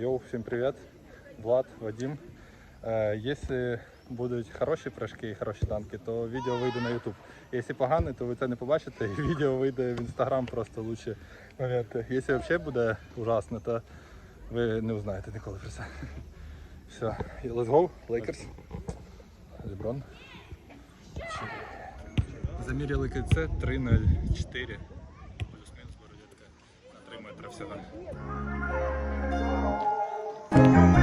Йоу, всім привіт. Влад, Вадим. Е, Якщо будуть хороші прыжки і хороші танки, то відео вийде на YouTube. Якщо погані, то ви це не побачите, і відео вийде в Instagram просто моменти. Якщо взагалі буде ужасно, то ви не узнаєте ніколи про це. Все, let's go, Lakers. Леброн. Заміряли кільце 3.04. Плюс-мінус бородятка на 3 метри всього. Пока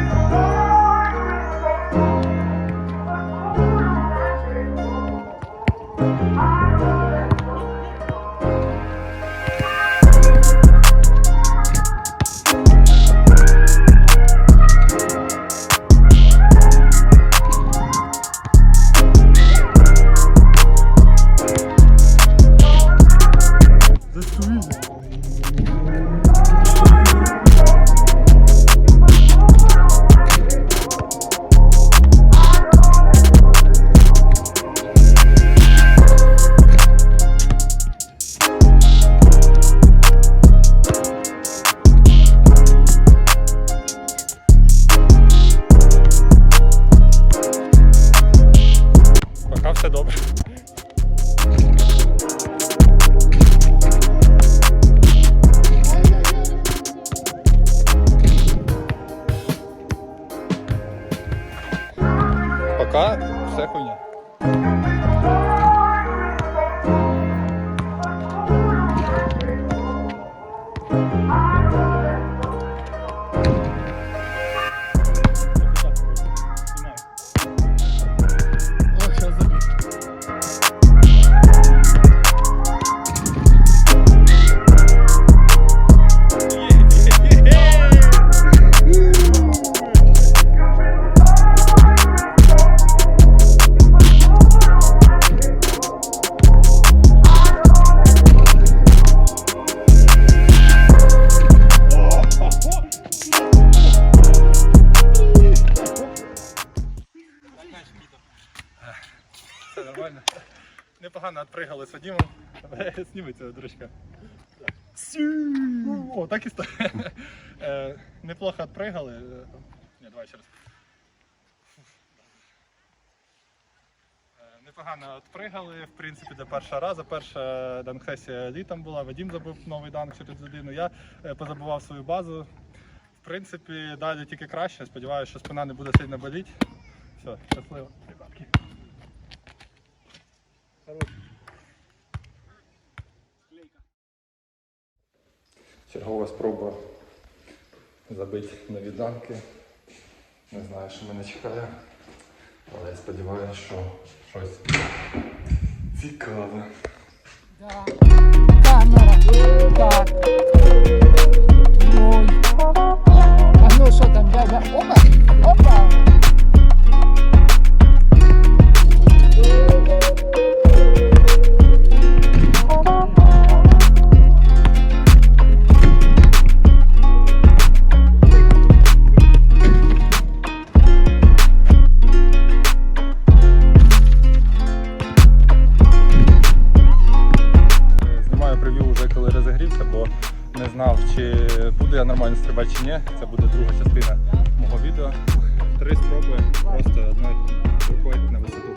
Пока все хуйня. Непогано відпригали з Вадимом. Сніми цього. Сю! О, так і стає. Е, Неплохо відпригали. Е, Ні, давай ще раз. Е, Непогано відпригали, в принципі, до першого разу. Перша данк-сесія літом була, Вадим забив новий данк через людину. Я е, позабував свою базу. В принципі, далі тільки краще. Сподіваюся, що спина не буде сильно боліти. Все, щасливо. Ребятки. Чергова спроба забити нові данки. Не знаю, що мене чекає, але я сподіваюся, що щось цікаве. Камера. Так. А ну що там, дядя? Опа! Опа! Коли розігрівся, бо не знав, чи буду я нормально стрибати чи ні. Це буде друга частина мого відео. Три спроби просто одною рукою на висоту.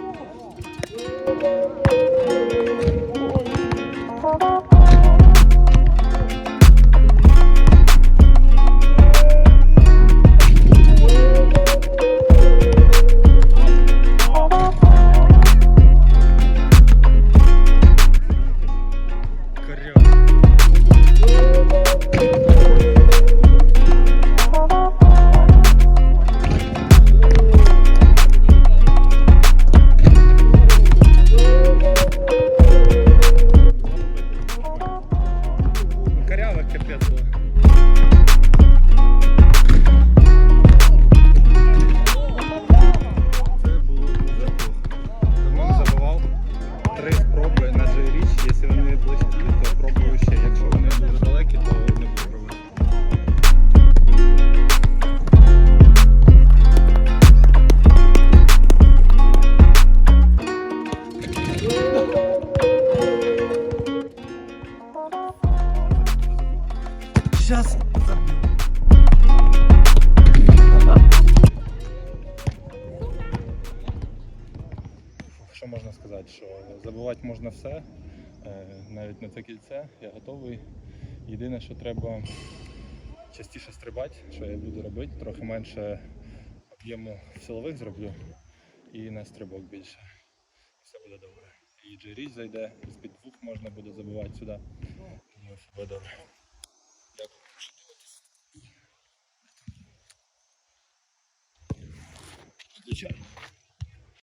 Сказати, що забивати можна все, е, навіть на це кільце. Я готовий. Єдине, що треба частіше стрибати, що я буду робити, трохи менше об'єму силових зроблю і на стрибок більше. Все буде добре. І джеріч зайде, з-під двох можна буде забивати сюди. Думаю, все буде добре. Дякую. Включай.